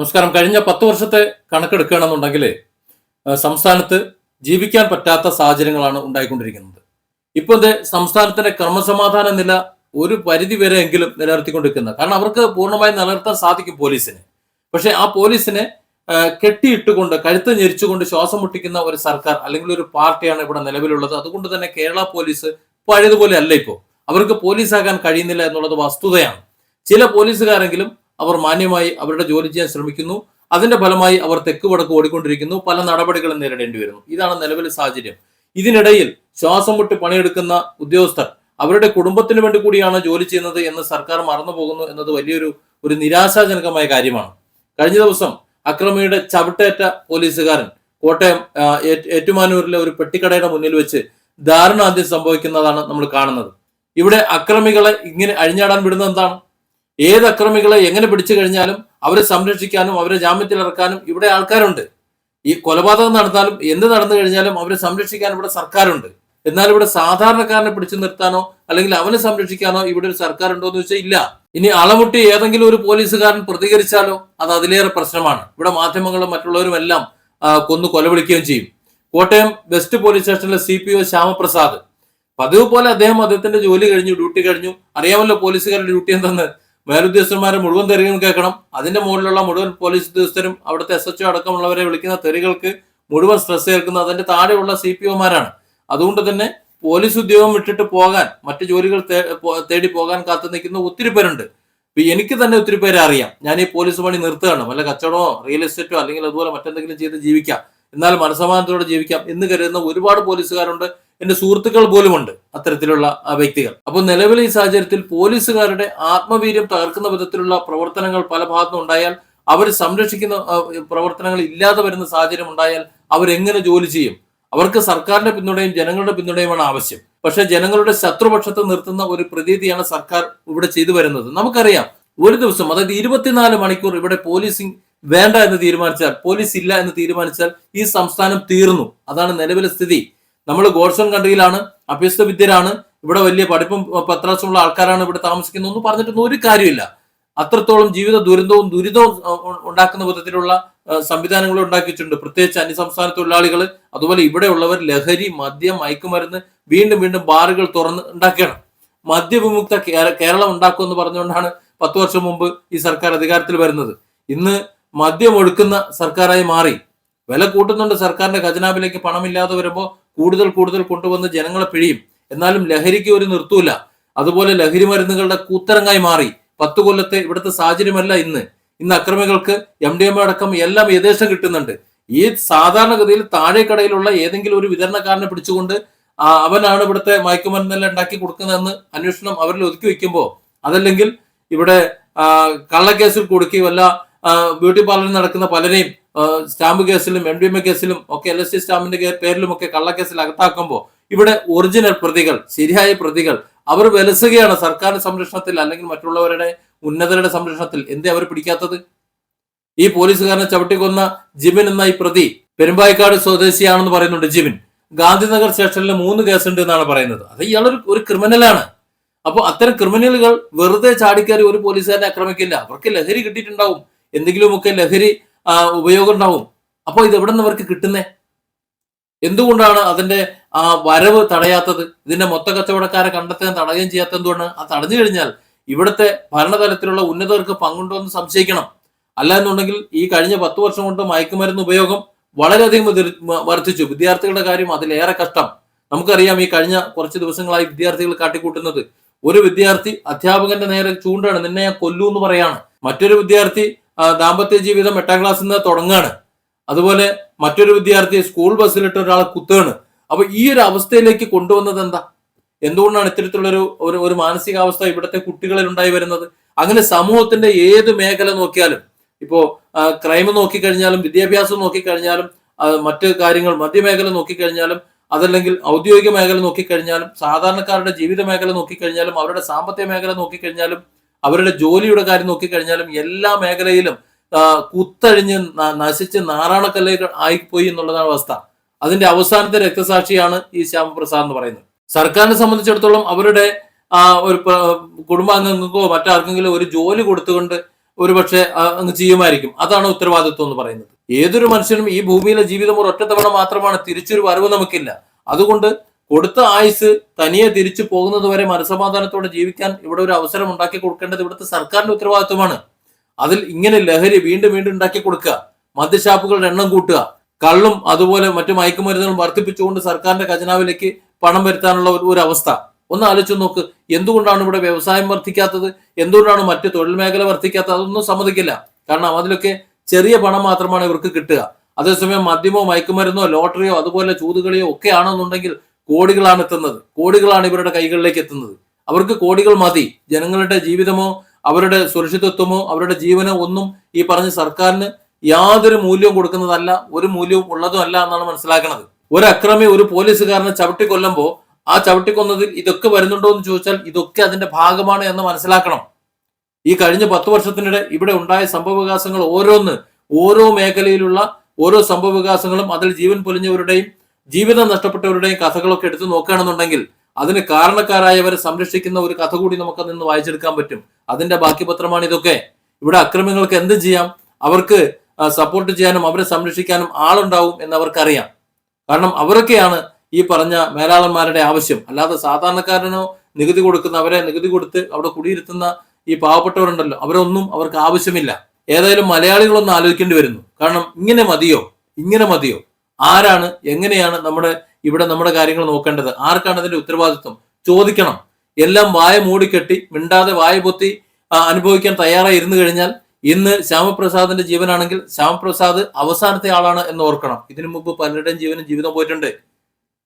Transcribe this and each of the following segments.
നമസ്കാരം. കഴിഞ്ഞ പത്ത് വർഷത്തെ കണക്കെടുക്കുകയാണെന്നുണ്ടെങ്കിൽ സംസ്ഥാനത്ത് ജീവിക്കാൻ പറ്റാത്ത സാഹചര്യങ്ങളാണ് ഉണ്ടായിക്കൊണ്ടിരിക്കുന്നത്. ഇപ്പോൾ ഇത് സംസ്ഥാനത്തിന്റെ ക്രമസമാധാന നില ഒരു പരിധി വരെ എങ്കിലും നിലനിർത്തിക്കൊണ്ടിരിക്കുന്നത്. കാരണം അവർക്ക് പൂർണമായി നിലനിർത്താൻ സാധിക്കും പോലീസിന്. പക്ഷെ ആ പോലീസിനെ കെട്ടിയിട്ടുകൊണ്ട് കഴുത്ത് ഞെരിച്ചുകൊണ്ട് ശ്വാസം മുട്ടിക്കുന്ന ഒരു സർക്കാർ അല്ലെങ്കിൽ ഒരു പാർട്ടിയാണ് ഇവിടെ നിലവിലുള്ളത്. അതുകൊണ്ട് തന്നെ കേരള പോലീസ് പഴയതുപോലെ അല്ല ഇപ്പോൾ അവർക്ക് പോലീസാകാൻ കഴിയുന്നില്ല എന്നുള്ളത് വസ്തുതയാണ്. ചില പോലീസുകാരെങ്കിലും അവർ മാന്യമായി അവരുടെ ജോലി ചെയ്യാൻ ശ്രമിക്കുന്നു. അതിന്റെ ഫലമായി അവർ തെക്ക് വടക്ക് ഓടിക്കൊണ്ടിരിക്കുന്നു. പല നടപടികളും നേരിടേണ്ടി വരുന്നു. ഇതാണ് നിലവിലെ സാഹചര്യം. ഇതിനിടയിൽ ശ്വാസം മുട്ടി പണിയെടുക്കുന്ന ഉദ്യോഗസ്ഥർ അവരുടെ കുടുംബത്തിന് വേണ്ടി കൂടിയാണ് ജോലി ചെയ്യുന്നത് എന്ന് സർക്കാർ മറന്നു പോകുന്നു എന്നത് വലിയൊരു ഒരു നിരാശാജനകമായ കാര്യമാണ്. കഴിഞ്ഞ ദിവസം അക്രമിയുടെ ചവിട്ടേറ്റ പോലീസുകാരൻ കോട്ടയം ഏറ്റുമാനൂരിലെ ഒരു പെട്ടിക്കടയുടെ മുന്നിൽ വെച്ച് ദാരുണാന്ത്യം സംഭവിക്കുന്നതാണ് നമ്മൾ കാണുന്നത്. ഇവിടെ അക്രമികളെ ഇങ്ങനെ അഴിഞ്ഞാടാൻ വിടുന്നത് എന്താണ്? ഏത് അക്രമികളെ എങ്ങനെ പിടിച്ചു കഴിഞ്ഞാലും അവരെ സംരക്ഷിക്കാനും അവരെ ജാമ്യത്തിൽ ഇറക്കാനും ഇവിടെ ആൾക്കാരുണ്ട്. ഈ കൊലപാതകം നടന്നാലും എന്ത് നടന്നു കഴിഞ്ഞാലും അവരെ സംരക്ഷിക്കാൻ ഇവിടെ സർക്കാരുണ്ട്. എന്നാൽ ഇവിടെ സാധാരണക്കാരനെ പിടിച്ചു നിർത്താനോ അല്ലെങ്കിൽ അവനെ സംരക്ഷിക്കാനോ ഇവിടെ ഒരു സർക്കാർ ഉണ്ടോ എന്ന് വെച്ചാൽ ഇല്ല. ഇനി അളമുട്ടി ഏതെങ്കിലും ഒരു പോലീസുകാരൻ പ്രതികരിച്ചാലോ അത് അതിലേറെ പ്രശ്നമാണ്. ഇവിടെ മാധ്യമങ്ങളും മറ്റുള്ളവരും എല്ലാം കൊന്നു കൊലവിളിക്കുകയും ചെയ്യും. കോട്ടയം വെസ്റ്റ് പോലീസ് സ്റ്റേഷനിലെ സി പി ഒ ശ്യാമപ്രസാദ്. പതിവ് പോലെ അദ്ദേഹം അദ്ദേഹത്തിന്റെ ജോലി കഴിഞ്ഞു ഡ്യൂട്ടി കഴിഞ്ഞു. അറിയാമല്ലോ പോലീസുകാരുടെ ഡ്യൂട്ടി എന്തെന്ന്. മേലുദ്യോഗസ്ഥന്മാരെ മുഴുവൻ തെറികളും കേൾക്കണം. അതിന്റെ മുകളിലുള്ള മുഴുവൻ പോലീസ് ഉദ്യോഗസ്ഥരും അവിടുത്തെ എസ് എച്ച് അടക്കമുള്ളവരെ വിളിക്കുന്ന തെറികൾക്ക് മുഴുവൻ സ്ട്രെസ് ഏൽക്കുന്നത് അതിന്റെ താഴെയുള്ള സി പി ഒമാരാണ് അതുകൊണ്ട് തന്നെ പോലീസ് ഉദ്യോഗം വിട്ടിട്ട് പോകാൻ മറ്റു ജോലികൾ തേടി പോകാൻ കാത്തു നിൽക്കുന്ന ഒത്തിരി പേരുണ്ട്. ഇപ്പൊ എനിക്ക് തന്നെ ഒത്തിരി പേരെ അറിയാം. ഞാൻ ഈ പോലീസ് പണി നിർത്തുകയാണ്. വല്ല കച്ചവടമോ റിയൽ എസ്റ്റേറ്റോ അല്ലെങ്കിൽ അതുപോലെ മറ്റെന്തെങ്കിലും ചെയ്ത് ജീവിക്കാം. എന്നാൽ മനസമാധാനത്തോടെ ജീവിക്കാം എന്ന് കരുതുന്ന ഒരുപാട് പോലീസുകാരുണ്ട്. എന്റെ സുഹൃത്തുക്കൾ പോലുമുണ്ട് അത്തരത്തിലുള്ള വ്യക്തികൾ. അപ്പോൾ നിലവിലെ ഈ സാഹചര്യത്തിൽ പോലീസുകാരുടെ ആത്മവീര്യം തകർക്കുന്ന വിധത്തിലുള്ള പ്രവർത്തനങ്ങൾ പല ഭാഗത്തും ഉണ്ടായാൽ അവർ സംരക്ഷിക്കുന്ന പ്രവർത്തനങ്ങൾ ഇല്ലാതെ വരുന്ന സാഹചര്യം ഉണ്ടായാൽ അവരെങ്ങനെ ജോലി ചെയ്യും? അവർക്ക് സർക്കാരിന്റെ പിന്തുണയും ജനങ്ങളുടെ പിന്തുണയുമാണ് ആവശ്യം. പക്ഷേ ജനങ്ങളുടെ ശത്രുപക്ഷത്ത് നിർത്തുന്ന ഒരു പ്രതീതിയാണ് സർക്കാർ ഇവിടെ ചെയ്തു വരുന്നത്. നമുക്കറിയാം ഒരു ദിവസം അതായത് ഇരുപത്തിനാല് മണിക്കൂർ ഇവിടെ പോലീസിംഗ് വേണ്ട എന്ന് തീരുമാനിച്ചാൽ പോലീസ് ഇല്ല എന്ന് തീരുമാനിച്ചാൽ ഈ സംസ്ഥാനം തീർന്നു. അതാണ് നിലവിലെ സ്ഥിതി. നമ്മൾ ഗോഡ്സൺ കൺട്രിയിലാണ് അഭ്യസ്ത വിദ്യരാണ് ഇവിടെ വലിയ പഠിപ്പും പത്രാസുമുള്ള ആൾക്കാരാണ് ഇവിടെ ഒന്നും പറഞ്ഞിട്ടൊന്നും ഒരു കാര്യമില്ല. അത്രത്തോളം ജീവിത ദുരന്തവും ദുരിതവും ഉണ്ടാക്കുന്ന വിധത്തിലുള്ള സംവിധാനങ്ങൾ ഉണ്ടാക്കിയിട്ടുണ്ട്. പ്രത്യേകിച്ച് അന്യസംസ്ഥാന തൊഴിലാളികൾ അതുപോലെ ഇവിടെയുള്ളവർ ലഹരി മദ്യം മയക്കുമരുന്ന് വീണ്ടും വീണ്ടും ബാറുകൾ തുറന്ന് ഉണ്ടാക്കുകയാണ് മദ്യവിമുക്ത കേരളം ഉണ്ടാക്കും എന്ന് പറഞ്ഞുകൊണ്ടാണ് പത്ത് വർഷം മുമ്പ് ഈ സർക്കാർ അധികാരത്തിൽ വരുന്നത്. ഇന്ന് മദ്യം ഒഴുക്കുന്ന സർക്കാരായി മാറി. വില കൂട്ടുന്നുണ്ട് സർക്കാരിന്റെ ഖജനാവിലേക്ക് പണമില്ലാതെ വരുമ്പോൾ കൂടുതൽ കൂടുതൽ കൊണ്ടുവന്ന് ജനങ്ങളെ പിഴിയും. എന്നാലും ലഹരിക്ക് ഒരു നിർത്തൂല. അതുപോലെ ലഹരി മരുന്നുകളുടെ കൂത്തരങ്ങായി മാറി. പത്ത് കൊല്ലത്തെ ഇവിടുത്തെ സാഹചര്യമല്ല ഇന്ന്. ഇന്ന് അക്രമികൾക്ക് എം ഡി എം അടക്കം എല്ലാം യഥേഷ്ടം കിട്ടുന്നുണ്ട്. ഈ സാധാരണഗതിയിൽ താഴേക്കടയിലുള്ള ഏതെങ്കിലും ഒരു വിതരണക്കാരനെ പിടിച്ചുകൊണ്ട് അവനാണ് ഇവിടുത്തെ മയക്കുമരുന്നെല്ലാം ഉണ്ടാക്കി കൊടുക്കുന്നതെന്ന് അന്വേഷണം അവരിൽ ഒതുക്കി വെക്കുമ്പോൾ അതല്ലെങ്കിൽ ഇവിടെ കള്ളക്കേസിൽ കൊടുക്കുകയും വല്ല ബ്യൂട്ടി പാർലറിൽ നടക്കുന്ന പലരെയും സ്റ്റാമ്പ് കേസിലും എം ഡി എം എ കേസിലും ഒക്കെ എൽ എസ് ടി സ്റ്റാമ്പിന്റെ കേ- പേരിലും ഒക്കെ കള്ളക്കേസിൽ അകത്താക്കുമ്പോൾ ഇവിടെ ഒറിജിനൽ പ്രതികൾ ശരിയായ പ്രതികൾ അവർ വിലസുകയാണ് സർക്കാർ സംരക്ഷണത്തിൽ അല്ലെങ്കിൽ മറ്റുള്ളവരുടെ ഉന്നതരുടെ സംരക്ഷണത്തിൽ. എന്തേ അവർ പിടിക്കാത്തത്? ഈ പോലീസുകാരനെ ചവിട്ടിക്കൊന്ന ജിബിൻ എന്ന ഈ പ്രതി പെരുമ്പായിക്കാട് സ്വദേശിയാണെന്ന് പറയുന്നുണ്ട് ജിബിൻ. ഗാന്ധിനഗർ സ്റ്റേഷനിൽ മൂന്ന് കേസുണ്ട് എന്നാണ് പറയുന്നത്. അത് ഇയാളൊരു ഒരു ക്രിമിനലാണ് അപ്പോൾ അത്തരം ക്രിമിനലുകൾ വെറുതെ ചാടിക്കയറി ഒരു പോലീസുകാരനെ ആക്രമിക്കില്ല. അവർക്ക് ലഹരി കിട്ടിയിട്ടുണ്ടാവും. എന്തെങ്കിലുമൊക്കെ ലഹരി ഉപയോഗം ഉണ്ടാവും. അപ്പോൾ ഇത് എവിടെ നിന്ന് കിട്ടുന്നേ? എന്തുകൊണ്ടാണ് അതിന്റെ ആ വരവ് തടയാത്തത്? ഇതിന്റെ മൊത്ത കച്ചവടക്കാരെ കണ്ടെത്താൻ തടയുകയും ചെയ്യാത്ത എന്തുകൊണ്ട് അത് തടഞ്ഞു കഴിഞ്ഞാൽ ഇവിടുത്തെ ഭരണതലത്തിലുള്ള ഉന്നതർക്ക് പങ്കുണ്ടോ എന്ന് സംശയിക്കണം. അല്ല എന്നുണ്ടെങ്കിൽ ഈ കഴിഞ്ഞ പത്ത് വർഷം കൊണ്ട് മയക്കുമരുന്ന് ഉപയോഗം വളരെയധികം വർദ്ധിച്ചു. വിദ്യാർത്ഥികളുടെ കാര്യം അതിലേറെ കഷ്ടം. നമുക്കറിയാം ഈ കഴിഞ്ഞ കുറച്ച് ദിവസങ്ങളായി വിദ്യാർത്ഥികൾ കാട്ടിക്കൂട്ടുന്നത്. ഒരു വിദ്യാർത്ഥി അധ്യാപകന്റെ നേരെ ചൂണ്ടാണ്. നിന്നെ ഞാൻ കൊല്ലൂ എന്ന് പറയാണ്. മറ്റൊരു വിദ്യാർത്ഥി ദാമ്പത്യ ജീവിതം എട്ടാം ക്ലാസ്സിൽ നിന്ന് തുടങ്ങാണ്. അതുപോലെ മറ്റൊരു വിദ്യാർത്ഥി സ്കൂൾ ബസ്സിലിട്ട് ഒരാളെ കുത്തുകയാണ്. അപ്പൊ ഈ ഒരു അവസ്ഥയിലേക്ക് കൊണ്ടുവന്നത് എന്താ? എന്തുകൊണ്ടാണ് ഇത്തരത്തിലുള്ളൊരു ഒരു ഒരു മാനസികാവസ്ഥ ഇവിടുത്തെ കുട്ടികളിൽ ഉണ്ടായി വരുന്നത്? അങ്ങനെ സമൂഹത്തിന്റെ ഏത് മേഖല നോക്കിയാലും ഇപ്പോ ക്രൈം നോക്കിക്കഴിഞ്ഞാലും വിദ്യാഭ്യാസം നോക്കിക്കഴിഞ്ഞാലും മറ്റ് കാര്യങ്ങൾ മധ്യമേഖല നോക്കിക്കഴിഞ്ഞാലും അതല്ലെങ്കിൽ ഔദ്യോഗിക മേഖല നോക്കിക്കഴിഞ്ഞാലും സാധാരണക്കാരുടെ ജീവിത മേഖല നോക്കിക്കഴിഞ്ഞാലും അവരുടെ സാമ്പത്തിക മേഖല നോക്കിക്കഴിഞ്ഞാലും അവരുടെ ജോലിയുടെ കാര്യം നോക്കിക്കഴിഞ്ഞാലും എല്ലാ മേഖലയിലും കുത്തഴിഞ്ഞ് നശിച്ച് നാറാണക്കല്ലേക്ക് ആയിപ്പോയി എന്നുള്ളതാണ് അവസ്ഥ. അതിന്റെ അവസാനത്തെ രക്തസാക്ഷിയാണ് ഈ ശ്യാമപ്രസാദ് എന്ന് പറയുന്നത്. സർക്കാരിനെ സംബന്ധിച്ചിടത്തോളം അവരുടെ ആ ഒരു കുടുംബാംഗങ്ങൾക്കോ മറ്റാർക്കെങ്കിലും ഒരു ജോലി കൊടുത്തുകൊണ്ട് ഒരുപക്ഷെ പക്ഷേ അങ്ങ് ചെയ്യുമായിരിക്കും. അതാണ് ഉത്തരവാദിത്വം എന്ന് പറയുന്നത്. ഏതൊരു മനുഷ്യനും ഈ ഭൂമിയിലെ ജീവിതം ഒരു ഒറ്റത്തവണ തവണ മാത്രമാണ് തിരിച്ചൊരു വരവ് നമുക്കില്ല. അതുകൊണ്ട് കൊടുത്ത ആയുസ് തനിയെ തിരിച്ചു പോകുന്നത് വരെ മനസമാധാനത്തോടെ ജീവിക്കാൻ ഇവിടെ ഒരു അവസരം ഉണ്ടാക്കി കൊടുക്കേണ്ടത് ഇവിടുത്തെ സർക്കാരിന്റെ ഉത്തരവാദിത്വമാണ്. അതിൽ ഇങ്ങനെ ലഹരി വീണ്ടും വീണ്ടും ഉണ്ടാക്കി കൊടുക്കുക. മദ്യഷാപ്പുകളുടെ എണ്ണം കൂട്ടുക. കള്ളും അതുപോലെ മറ്റു മയക്കുമരുന്നുകളും വർദ്ധിപ്പിച്ചുകൊണ്ട് സർക്കാരിന്റെ ഖജനാവിലേക്ക് പണം വരുത്താനുള്ള ഒരു- അവസ്ഥ. ഒന്ന് ആലോചിച്ച് നോക്ക്. എന്തുകൊണ്ടാണ് ഇവിടെ വ്യവസായം വർദ്ധിക്കാത്തത്? എന്തുകൊണ്ടാണ് മറ്റ് തൊഴിൽ മേഖല വർദ്ധിക്കാത്തത്? അതൊന്നും സമ്മതിക്കില്ല. കാരണം അതിലൊക്കെ ചെറിയ പണം മാത്രമാണ് ഇവർക്ക് കിട്ടുക. അതേസമയം മദ്യമോ മയക്കുമരുന്നോ ലോട്ടറിയോ അതുപോലെ ചൂതുകളിയോ ഒക്കെ ആണെന്നുണ്ടെങ്കിൽ കോടികളാണ് എത്തുന്നത്. കോടികളാണ് ഇവരുടെ കൈകളിലേക്ക് എത്തുന്നത്. അവർക്ക് കോടികൾ മതി. ജനങ്ങളുടെ ജീവിതമോ അവരുടെ സുരക്ഷിതത്വമോ അവരുടെ ജീവനോ ഒന്നും ഈ പറഞ്ഞ സർക്കാരിന് യാതൊരു മൂല്യവും കൊടുക്കുന്നതല്ല ഒരു മൂല്യവും ഉള്ളതും അല്ല എന്നാണ് മനസ്സിലാക്കുന്നത് ഒരു അക്രമി ഒരു പോലീസുകാരനെ ചവിട്ടി കൊല്ലുമ്പോൾ ആ ചവിട്ടിക്കൊന്നതിൽ ഇതൊക്കെ വരുന്നുണ്ടോ എന്ന് ചോദിച്ചാൽ ഇതൊക്കെ അതിന്റെ ഭാഗമാണ് എന്ന് മനസ്സിലാക്കണം. ഈ കഴിഞ്ഞ പത്ത് വർഷത്തിനിടെ ഇവിടെ ഉണ്ടായ സംഭവവികാസങ്ങൾ ഓരോന്ന് ഓരോ മേഖലയിലുള്ള ഓരോ സംഭവവികാസങ്ങളും അതിൽ ജീവൻ പൊലിഞ്ഞവരുടെയും ജീവിതം നഷ്ടപ്പെട്ടവരുടെയും കഥകളൊക്കെ എടുത്തു നോക്കുകയാണെന്നുണ്ടെങ്കിൽ അതിന് കാരണക്കാരായവരെ സംരക്ഷിക്കുന്ന ഒരു കഥ കൂടി നമുക്ക് നിന്ന് വായിച്ചെടുക്കാൻ പറ്റും. അതിന്റെ ബാക്കി പത്രമാണ് ഇതൊക്കെ. ഇവിടെ അക്രമികൾക്ക് എന്ത് ചെയ്യാം? അവർക്ക് സപ്പോർട്ട് ചെയ്യാനും അവരെ സംരക്ഷിക്കാനും ആളുണ്ടാവും എന്ന് അവർക്കറിയാം കാരണം അവരൊക്കെയാണ് ഈ പറഞ്ഞ മേലാളന്മാരുടെ ആവശ്യം. അല്ലാതെ സാധാരണക്കാരനോ നികുതി കൊടുക്കുന്ന അവരെ നികുതി കൊടുത്ത് അവിടെ കുടിയിരുത്തുന്ന ഈ പാവപ്പെട്ടവരുണ്ടല്ലോ അവരൊന്നും അവർക്ക് ആവശ്യമില്ല. ഏതായാലും മലയാളികളൊന്നും ആലോചിക്കേണ്ടി വരുന്നു. കാരണം ഇങ്ങനെ മതിയോ? ഇങ്ങനെ മതിയോ? ആരാണ് എങ്ങനെയാണ് നമ്മുടെ ഇവിടെ നമ്മുടെ കാര്യങ്ങൾ നോക്കേണ്ടത്? ആർക്കാണ് അതിന്റെ ഉത്തരവാദിത്വം? ചോദിക്കണം. എല്ലാം വായ മൂടിക്കെട്ടി മിണ്ടാതെ വായ പൊത്തി അനുഭവിക്കാൻ തയ്യാറായി ഇരുന്നു കഴിഞ്ഞാൽ ഇന്ന് ശ്യാമപ്രസാദിന്റെ ജീവനാണെങ്കിൽ ശ്യാമപ്രസാദ് അവസാനത്തെ ആളാണ് എന്ന് ഓർക്കണം. ഇതിനു മുമ്പ് പലരുടെയും ജീവനും ജീവിതം പോയിട്ടുണ്ട്.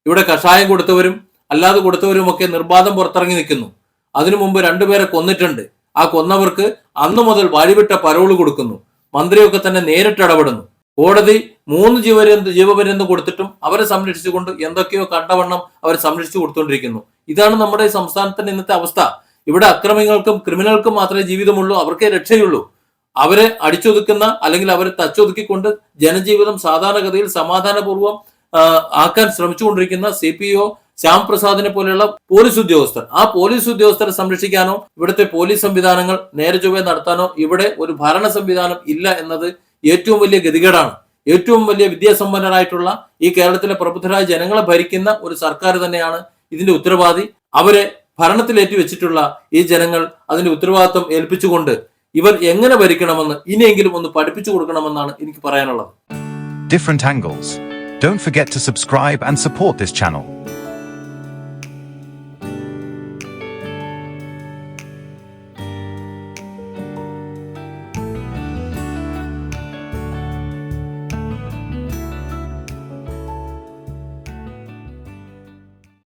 ഇവിടെ കഷായം കൊടുത്തവരും അല്ലാതെ കൊടുത്തവരും ഒക്കെ നിർബാധം പുറത്തിറങ്ങി നിൽക്കുന്നു. അതിനു മുമ്പ് രണ്ടുപേരെ കൊന്നിട്ടുണ്ട്. ആ കൊന്നവർക്ക് അന്നു മുതൽ വഴിവിട്ട പരോൾ കൊടുക്കുന്നു. മന്ത്രിയൊക്കെ തന്നെ നേരിട്ട് ഇടപെടുന്നു. കോടതി മൂന്ന് ജീവപര്യന്തം ജീവപര്യന്തം കൊടുത്തിട്ടും അവരെ സംരക്ഷിച്ചുകൊണ്ട് എന്തൊക്കെയോ കണ്ടവണ്ണം അവരെ സംരക്ഷിച്ചു കൊടുത്തുകൊണ്ടിരിക്കുന്നു ഇതാണ് നമ്മുടെ സംസ്ഥാനത്തിന്റെ ഇന്നത്തെ അവസ്ഥ. ഇവിടെ അക്രമികൾക്കും ക്രിമിനൽക്കും മാത്രമേ ജീവിതമുള്ളൂ അവർക്കേ രക്ഷയുള്ളൂ. അവരെ അടിച്ചൊതുക്കുന്ന അല്ലെങ്കിൽ അവരെ തച്ചൊതുക്കിക്കൊണ്ട് ജനജീവിതം സാധാരണഗതിയിൽ സമാധാനപൂർവം ആക്കാൻ ശ്രമിച്ചുകൊണ്ടിരിക്കുന്ന സി പി ഒ ശ്യാം പ്രസാദിനെ പോലെയുള്ള പോലീസ് ഉദ്യോഗസ്ഥർ. ആ പോലീസ് ഉദ്യോഗസ്ഥരെ സംരക്ഷിക്കാനോ ഇവിടുത്തെ പോലീസ് സംവിധാനങ്ങൾ നേരെ ചൊവ്വേ നടത്താനോ ഇവിടെ ഒരു ഭരണ സംവിധാനം ഇല്ല എന്നത് ഏറ്റവും വലിയ ഗതികേടാണ് ഏറ്റവും വലിയ വിദ്യാസമ്പന്നരായിട്ടുള്ള ഈ കേരളത്തിലെ പ്രബുദ്ധരായ ജനങ്ങളെ ഭരിക്കുന്ന ഒരു സർക്കാർ തന്നെയാണ് ഇതിന്റെ ഉത്തരവാദി അവരെ ഭരണത്തിലേറ്റി വെച്ചിട്ടുള്ള ഈ ജനങ്ങൾ അതിന്റെ ഉത്തരവാദിത്വം ഏൽപ്പിച്ചുകൊണ്ട് ഇവർ എങ്ങനെ ഭരിക്കണമെന്ന് ഇനിയെങ്കിലും ഒന്ന് പഠിപ്പിച്ചു കൊടുക്കണമെന്നാണ് എനിക്ക് പറയാനുള്ളത് different angles. Don't forget to subscribe and support this channel.